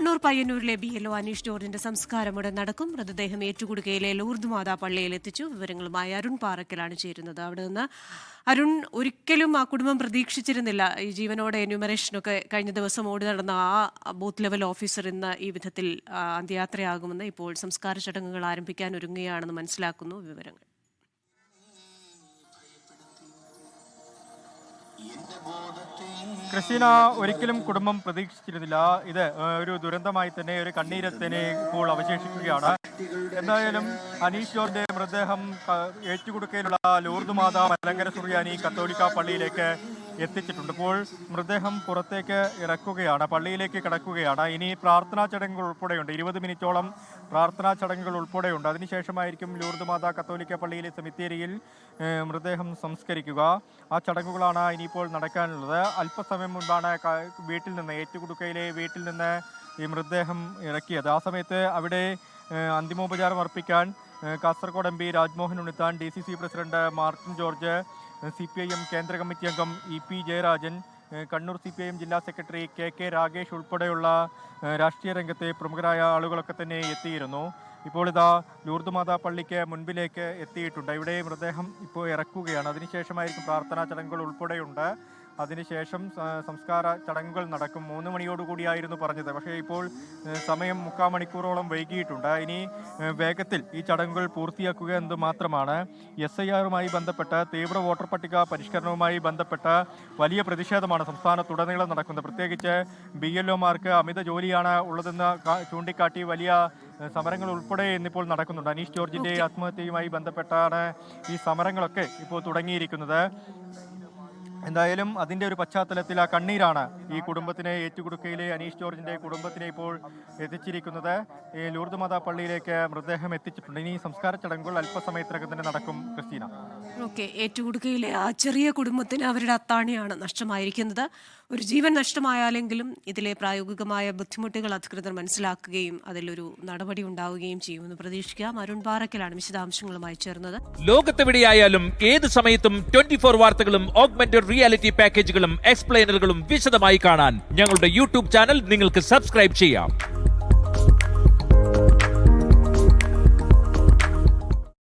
കണ്ണൂർ പയ്യന്നൂരിലെ B L O Aneesh ജോർജിന്റെ സംസ്കാരം ഉടൻ നടക്കും. മൃതദേഹം ഏറ്റുകുടുക്കയിലെ ലൂർദ് മാതാ പള്ളിയിൽ എത്തിച്ചു. വിവരങ്ങളുമായി അരുൺ പാറക്കലാണ് ചേരുന്നത്. അവിടെ നിന്ന് അരുൺ ഒരിക്കലും ആ കുടുംബം പ്രതീക്ഷിച്ചിരുന്നില്ല. ഈ ജീവനോടെ എന്യൂമറേഷനൊക്കെ കഴിഞ്ഞ ദിവസം ഓടി നടന്ന ആ ബൂത്ത് ലെവൽ ഓഫീസർ ഇന്ന് ഈ വിധത്തിൽ അന്ത്യയാത്രയാകുമെന്ന് ഇപ്പോൾ സംസ്കാര ചടങ്ങുകൾ ആരംഭിക്കാൻ ഒരുങ്ങുകയാണെന്ന് മനസ്സിലാക്കുന്നു വിവരങ്ങൾ. ക്രിസ്റ്റീന ഒരിക്കലും കുടുംബം പ്രതീക്ഷിച്ചിരുന്നില്ല. ഇത് ഒരു ദുരന്തമായി തന്നെ ഒരു കണ്ണീരത്തിനെ ഇപ്പോൾ അവശേഷിക്കുകയാണ്. എന്തായാലും അനീഷ് ജോർജിന്റെ മൃതദേഹം ഏറ്റുകൊടുക്കയിലുള്ള ലൂർദ് മാതാ മലങ്കര സുറിയാനി കത്തോലിക്ക പള്ളിയിലേക്ക് എത്തിച്ചിട്ടുണ്ട്. ഇപ്പോൾ മൃതദേഹം പുറത്തേക്ക് ഇറക്കുകയാണ് പള്ളിയിലേക്ക് കിടക്കുകയാണ്. ഇനി പ്രാർത്ഥനാ ചടങ്ങുകൾ ഉൾപ്പെടെയുണ്ട്. ഇരുപത് മിനിറ്റോളം പ്രാർത്ഥനാ ചടങ്ങുകൾ ഉൾപ്പെടെയുണ്ട്. അതിനുശേഷമായിരിക്കും ലൂർദ് മാതാ കത്തോലിക്ക പള്ളിയിലെ സെമിത്തേരിയിൽ മൃതദേഹം സംസ്കരിക്കുക. ആ ചടങ്ങുകളാണ് ഇനിയിപ്പോൾ നടക്കാനുള്ളത്. അല്പസമയം മുൻപാണ് വീട്ടിൽ നിന്ന് ഏറ്റുകുടുക്കയിലെ വീട്ടിൽ നിന്ന് ഈ മൃതദേഹം ഇറക്കിയത്. ആ സമയത്ത് അവിടെ അന്തിമോപചാരം അർപ്പിക്കാൻ Kasaragod M P Rajmohan Unnithan D C C president Martin George C P I M കേന്ദ്ര കമ്മിറ്റി അംഗം E P Jayarajan Kannur C P I M ജില്ലാ സെക്രട്ടറി കെ കെ രാഗേഷ് ഉൾപ്പെടെയുള്ള രാഷ്ട്രീയ രംഗത്തെ പ്രമുഖരായ ആളുകളൊക്കെ തന്നെ എത്തിയിരുന്നു. ഇപ്പോൾ ഇതാ ലൂർദ് മാതാ പള്ളിക്ക് മുൻപിലേക്ക് എത്തിയിട്ടുണ്ട്. ഇവിടെ മൃതദേഹം ഇപ്പോൾ ഇറക്കുകയാണ്. അതിനുശേഷമായിരിക്കും പ്രാർത്ഥനാ ചടങ്ങുകൾ ഉൾപ്പെടെയുണ്ട്. അതിനുശേഷം സംസ്കാര ചടങ്ങുകൾ നടക്കും. മൂന്ന് മണിയോടുകൂടിയായിരുന്നു പറഞ്ഞത്. പക്ഷേ ഇപ്പോൾ സമയം മുക്കാൽ മണിക്കൂറോളം വൈകിയിട്ടുണ്ട്. ഇനി വേഗത്തിൽ ഈ ചടങ്ങുകൾ പൂർത്തിയാക്കുക എന്നത് മാത്രമാണ് എസ് ഐ ആറുമായി ബന്ധപ്പെട്ട തീവ്ര വോട്ടർ പട്ടിക പരിഷ്കരണവുമായി ബന്ധപ്പെട്ട വലിയ പ്രതിഷേധമാണ് സംസ്ഥാനത്തുടനീളം നടക്കുന്നത്. പ്രത്യേകിച്ച് ബി എൽ ഒമാർക്ക് അമിത ജോലിയാണ് ഉള്ളതെന്ന് ചൂണ്ടിക്കാട്ടി വലിയ സമരങ്ങൾ ഉൾപ്പെടെ ഇന്നിപ്പോൾ നടക്കുന്നുണ്ട്. അനീഷ് ജോർജിന്റെ ആത്മഹത്യയുമായി ബന്ധപ്പെട്ടാണ് ഈ സമരങ്ങളൊക്കെ ഇപ്പോൾ തുടങ്ങിയിരിക്കുന്നത്. എന്തായാലും അതിന്റെ ഒരു പശ്ചാത്തലത്തിൽ ആ കണ്ണീരാണ് ഈ കുടുംബത്തിനെ ഏറ്റുകൊടുക്കയിലെ അനീഷ് ജോർജിന്റെ കുടുംബത്തിനെ ഇപ്പോൾ എത്തിച്ചിരിക്കുന്നത്. ഈ ലൂർദ് മാതാ പള്ളിയിലേക്ക് മൃതദേഹം എത്തിച്ചിട്ടുണ്ട്. ഇനി സംസ്കാര ചടങ്ങുകൾ അല്പസമയത്തിനകം തന്നെ നടക്കും. ക്രിസ്റ്റീന ഓക്കെ ഏറ്റുകൊടുക്കയിലെ ആ ചെറിയ കുടുംബത്തിന് അവരുടെ അത്താണിയാണ് നഷ്ടമായിരിക്കുന്നത്. ഒരു ജീവൻ നഷ്ടമായാലെങ്കിലും ഇതിലെ പ്രായോഗികമായ ബുദ്ധിമുട്ടുകൾ അധികൃതർ മനസ്സിലാക്കുകയും അതിലൊരു നടപടി ഉണ്ടാവുകയും ചെയ്യുമെന്ന് പ്രതീക്ഷിക്കാം. അരുൺ പാറക്കലാണ് വിശദാംശങ്ങളുമായി ചേർന്നത്. ലോകത്തെവിടെയായാലും ഏത് സമയത്തും ട്വന്റി ഫോർ വാർത്തകളും ഓഗ്മെന്റഡ് റിയാലിറ്റി പാക്കേജുകളും എക്സ്പ്ലെയിനറുകളും വിശദമായി കാണാൻ ഞങ്ങളുടെ യൂട്യൂബ് ചാനൽ നിങ്ങൾക്ക് സബ്സ്ക്രൈബ് ചെയ്യാം.